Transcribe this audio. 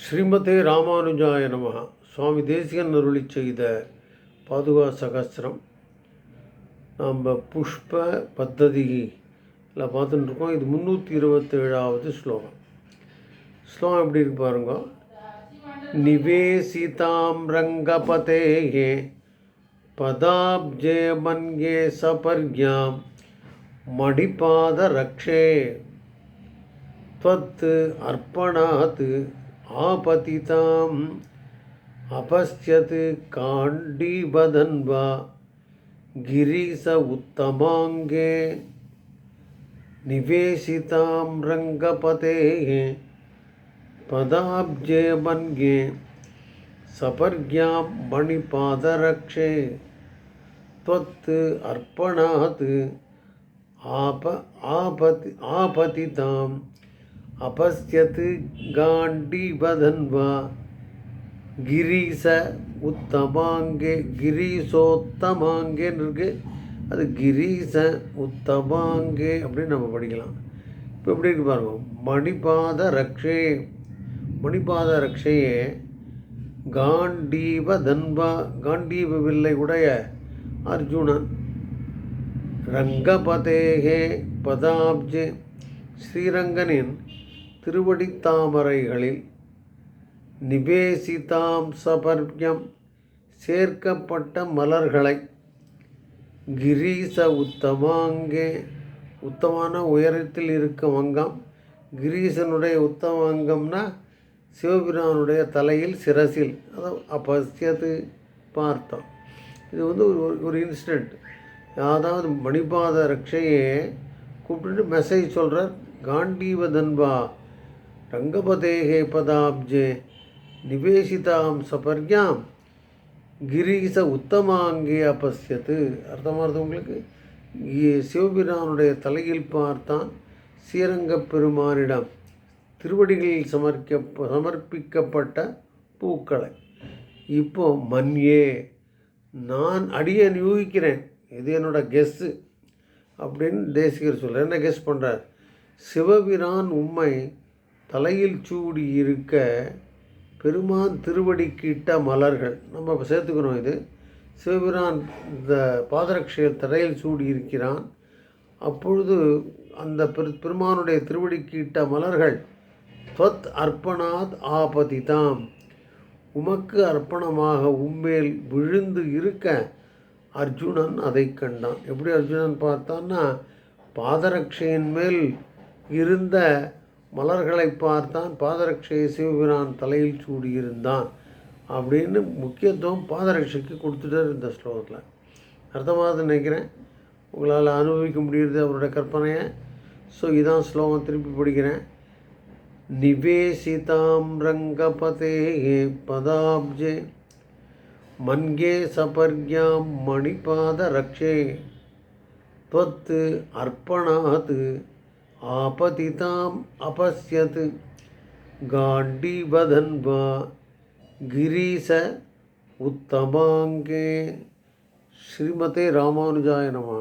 ஸ்ரீமதே ராமானுஜாய நம சுவாமி தேசிகன் அருளி செய்த பாதுகா சகஸ்திரம் நாம் புஷ்ப பத்ததியில் பார்த்துட்டு இருக்கோம் இது முந்நூற்றி இருபத்தேழாவது ஸ்லோகம் ஸ்லோகம் எப்படி இருக்கு பாருங்க நிவேசிதாம் ரங்கபதேயே பதாப்ஜே மன்யே சபர்யாம் மடிபாத ரக்ஷே त्वत् अर्पणात् आपतिताम् अपश्यत् काण्डीबधन्वा गिरीश उत्तमाङ्गे निवेशितां रङ्गपतेः पदाब्जे मन्ये सपर्यां मणिपादरक्षे त्वत् अर्पणात् आप आपति आपतिताम् अपश्यत् गाण्डीबधन्वा கிரீச உத்தமாங்கே கிரீசோத்தமாங்கேன்னு இருக்கு அது கிரீச உத்தமாங்கே அப்படின்னு நம்ம படிக்கலாம் இப்போ எப்படி இருக்கு பாருங்க மணிபாத ரக்ஷே மணிபாத ரக்ஷையே காண்டீப தன்வா காண்டீப வில்லை உடைய அர்ஜுனன் ரங்கபதேகே பதாப்ஜே ஸ்ரீரங்கனின் திருவடித்தாமரைகளில் நிவேசிதாம் சபர்யம் சேர்க்கப்பட்ட மலர்களை கிரீச உத்தமாங்கே உத்தமான உயரத்தில் இருக்கும் அங்கம் கிரீசனுடைய உத்தம அங்கம்னா சிவபிரானுடைய தலையில் சிரசில். அதை அப்பசியது பார்த்தோம். இது வந்து ஒரு ஒரு இன்சிடெண்ட் அதாவது மணிபாத ரக்ஷையே கூப்பிட்டுட்டு மெசேஜ் சொல்கிறார் காண்டீவதன்பா ரங்கபதேகே பதாப்ஜே நிவேசிதாம் சபர்யாம் கிரீச உத்தமாங்கே அப்பசியத்து அர்த்தமாகிறது உங்களுக்கு? சிவபிரானுடைய தலையில் பார்த்தான் ஸ்ரீரங்கப் பெருமானிடம் திருவடிகளில் சமர்க்க சமர்ப்பிக்கப்பட்ட பூக்களை. இப்போ மன்யே நான் அடியை நியூகிக்கிறேன் இது என்னோட கெஸ்ஸு அப்படின்னு தேசிகர் சொல்கிறார் என்ன கெஸ் பண்ணுறார் சிவபிரான் உண்மை தலையில் சூடி இருக்க பெருமான் திருவடிக்கிட்ட மலர்கள். நம்ம இப்ப சேர்த்துக்கிறோம் இது. சிவபிரான் இந்த பாதரட்சையில் தலையில் சூடி இருக்கிறான் அப்பொழுது அந்த பெரு பெருமானுடைய திருவடிக்கிட்ட மலர்கள் தொத் அர்ப்பணாத் ஆபதிதாம். உமக்கு அர்ப்பணமாக உம்மேல் விழுந்து இருக்க அர்ஜுனன் அதை கண்டான். எப்படி அர்ஜுனன் பார்த்தான்னா பாதரட்சையின் மேல் இருந்த மலர்களை பார்த்தான். பாதரட்சையை சிவபிரான் தலையில் சூடியிருந்தான். அப்படின்னு முக்கியத்துவம் பாதரட்சைக்கு கொடுத்துட்டார் இந்த ஸ்லோகத்தில். அர்த்தமாக நினைக்கிறேன். உங்களால் அனுபவிக்க முடியுது அவரோட கற்பனையை. ஸோ இதான் ஸ்லோகம். திருப்பி படிக்கிறேன். நிவேசிதாம் ரங்கபதே பதாப்ஜே மன்கே சபர்யாம் மணிபாத ரக்ஷே தொத்து அர்ப்பணாது आपतिताम् अपश्यत् व गिरीश उत्तमाङ्गे श्रीमते रामानुजाय नमः।